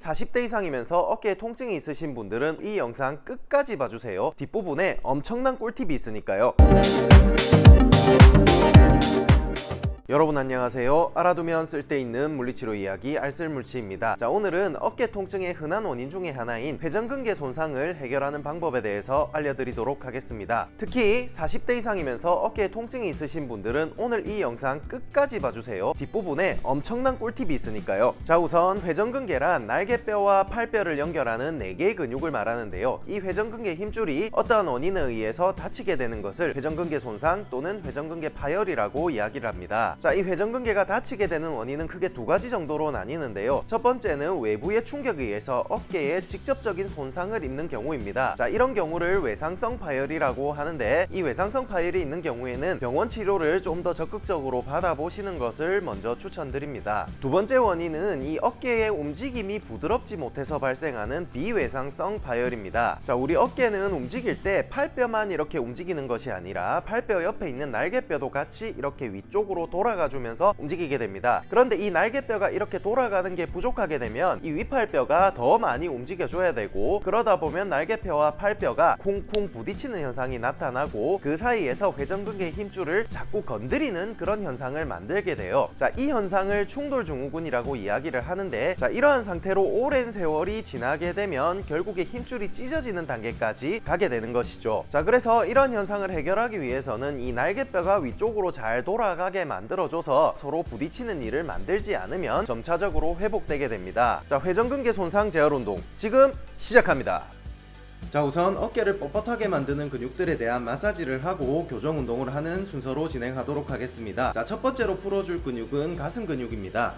40대 이상이면서 어깨에 통증이 있으신 분들은 이 영상 끝까지 봐주세요. 뒷부분에 엄청난 꿀팁이 있으니까요. 여러분 안녕하세요. 알아두면 쓸데있는 물리치료 이야기 알쓸물치입니다. 자 오늘은 어깨 통증의 흔한 원인 중에 하나인 회전근개 손상을 해결하는 방법에 대해서 알려드리도록 하겠습니다. 특히 40대 이상이면서 어깨에 통증이 있으신 분들은 오늘 이 영상 끝까지 봐주세요. 뒷부분에 엄청난 꿀팁이 있으니까요. 자 우선 회전근개란 날개뼈와 팔뼈를 연결하는 4개의 근육을 말하는데요. 이 회전근개 힘줄이 어떠한 원인에 의해서 다치게 되는 것을 회전근개 손상 또는 회전근개 파열이라고 이야기를 합니다. 자, 이 회전근개가 다치게 되는 원인은 크게 두 가지 정도로 나뉘는데요. 첫 번째는 외부의 충격에 의해서 어깨에 직접적인 손상을 입는 경우입니다. 자, 이런 경우를 외상성 파열이라고 하는데 이 외상성 파열이 있는 경우에는 병원 치료를 좀 더 적극적으로 받아보시는 것을 먼저 추천드립니다. 두 번째 원인은 이 어깨의 움직임이 부드럽지 못해서 발생하는 비외상성 파열입니다. 자, 우리 어깨는 움직일 때 팔뼈만 이렇게 움직이는 것이 아니라 팔뼈 옆에 있는 날개뼈도 같이 이렇게 위쪽으로 돌아 가 주면서 움직이게 됩니다. 그런데 이 날개뼈가 이렇게 돌아가는 게 부족하게 되면 이 윗팔뼈가 더 많이 움직여 줘야 되고 그러다 보면 날개뼈와 팔뼈가 쿵쿵 부딪히는 현상이 나타나고 그 사이에서 회전근개 힘줄을 자꾸 건드리는 그런 현상을 만들게 돼요. 자, 이 현상을 충돌 증후군이라고 이야기를 하는데 자, 이러한 상태로 오랜 세월이 지나게 되면 결국에 힘줄이 찢어지는 단계까지 가게 되는 것이죠. 자, 그래서 이런 현상을 해결하기 위해서는 이 날개뼈가 위쪽으로 잘 돌아가게 만들어 줘서 서로 부딪히는 일을 만들지 않으면 점차적으로 회복되게 됩니다. 자, 회전근개 손상 재활 운동 지금 시작합니다. 자 우선 어깨를 뻣뻣하게 만드는 근육들에 대한 마사지를 하고 교정 운동을 하는 순서로 진행하도록 하겠습니다 자 첫 번째로 풀어줄 근육은 가슴 근육입니다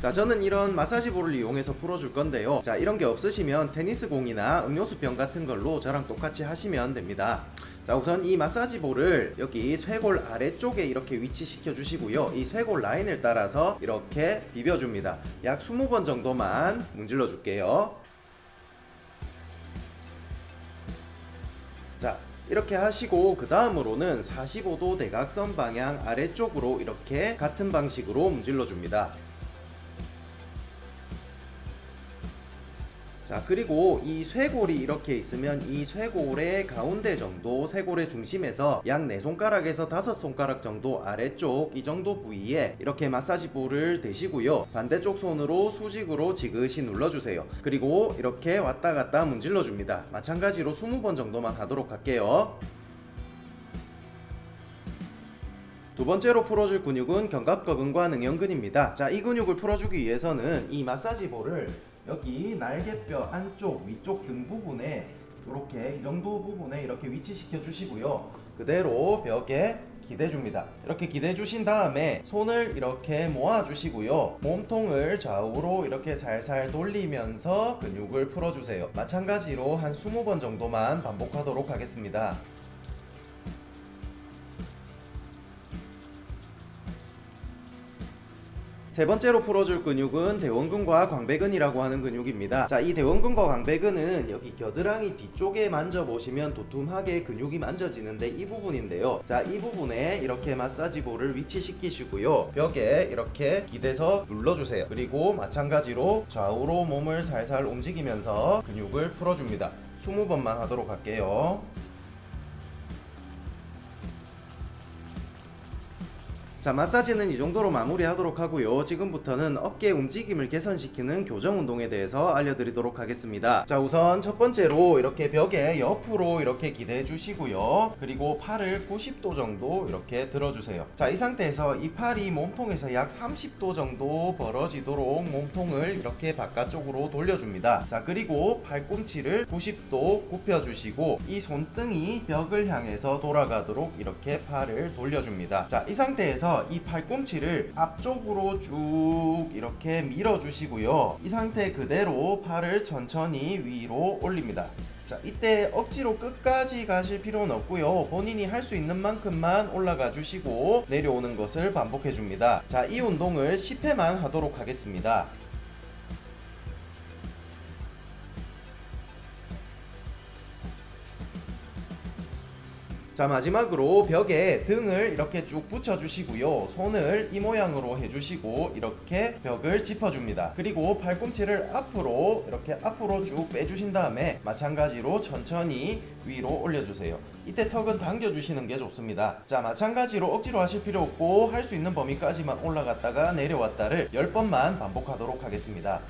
자 저는 이런 마사지볼을 이용해서 풀어줄 건데요 자 이런 게 없으시면 테니스 공이나 음료수병 같은 걸로 저랑 똑같이 하시면 됩니다 자 우선 이 마사지 볼을 여기 쇄골 아래쪽에 이렇게 위치시켜 주시고요. 이 쇄골 라인을 따라서 이렇게 비벼줍니다. 약 20번 정도만 문질러 줄게요. 자 이렇게 하시고 그 다음으로는 45도 대각선 방향 아래쪽으로 이렇게 같은 방식으로 문질러 줍니다 자 그리고 이 쇄골이 이렇게 있으면 이 쇄골의 가운데 정도 쇄골의 중심에서 약 4손가락에서 5손가락 정도 아래쪽 이 정도 부위에 이렇게 마사지 볼을 대시고요. 반대쪽 손으로 수직으로 지그시 눌러주세요. 그리고 이렇게 왔다 갔다 문질러 줍니다. 마찬가지로 20번 정도만 하도록 할게요. 두 번째로 풀어줄 근육은 견갑거근과 능형근입니다. 자, 이 근육을 풀어주기 위해서는 이 마사지 볼을 여기 날개뼈 안쪽 위쪽 등 부분에 이렇게 이 정도 부분에 이렇게 위치시켜 주시고요. 그대로 벽에 기대 줍니다. 이렇게 기대 주신 다음에 손을 이렇게 모아 주시고요. 몸통을 좌우로 이렇게 살살 돌리면서 근육을 풀어 주세요. 마찬가지로 한 20번 정도만 반복하도록 하겠습니다. 세 번째로 풀어줄 근육은 대원근과 광배근이라고 하는 근육입니다. 자, 이 대원근과 광배근은 여기 겨드랑이 뒤쪽에 만져보시면 도톰하게 근육이 만져지는데 이 부분인데요. 자, 이 부분에 이렇게 마사지 볼을 위치시키시고요. 벽에 이렇게 기대서 눌러주세요. 그리고 마찬가지로 좌우로 몸을 살살 움직이면서 근육을 풀어줍니다. 20번만 하도록 할게요. 자 마사지는 이 정도로 마무리하도록 하고요. 지금부터는 어깨 움직임을 개선시키는 교정 운동에 대해서 알려드리도록 하겠습니다. 자 우선 첫 번째로 이렇게 벽에 옆으로 이렇게 기대해 주시고요. 그리고 팔을 90도 정도 이렇게 들어주세요. 자 이 상태에서 이 팔이 몸통에서 약 30도 정도 벌어지도록 몸통을 이렇게 바깥쪽으로 돌려줍니다. 자 그리고 팔꿈치를 90도 굽혀 주시고 이 손등이 벽을 향해서 돌아가도록 이렇게 팔을 돌려줍니다. 자 이 상태에서 이 팔꿈치를 앞쪽으로 쭉 이렇게 밀어 주시고요. 이 상태 그대로 팔을 천천히 위로 올립니다. 자 이때 억지로 끝까지 가실 필요는 없고요. 본인이 할 수 있는 만큼만 올라가 주시고 내려오는 것을 반복해 줍니다. 자 이 운동을 10회만 하도록 하겠습니다 자 마지막으로 벽에 등을 이렇게 쭉 붙여주시고요. 손을 이 모양으로 해주시고 이렇게 벽을 짚어줍니다. 그리고 팔꿈치를 앞으로 이렇게 앞으로 쭉 빼주신 다음에 마찬가지로 천천히 위로 올려주세요. 이때 턱은 당겨주시는 게 좋습니다. 자 마찬가지로 억지로 하실 필요 없고 할 수 있는 범위까지만 올라갔다가 내려왔다를 10번만 반복하도록 하겠습니다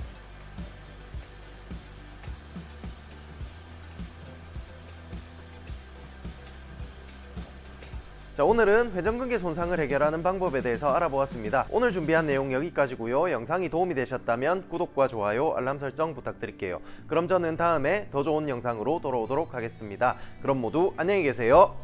자 오늘은 회전근개 손상을 해결하는 방법에 대해서 알아보았습니다. 오늘 준비한 내용 여기까지고요. 영상이 도움이 되셨다면 구독과 좋아요, 알람 설정 부탁드릴게요. 그럼 저는 다음에 더 좋은 영상으로 돌아오도록 하겠습니다. 그럼 모두 안녕히 계세요.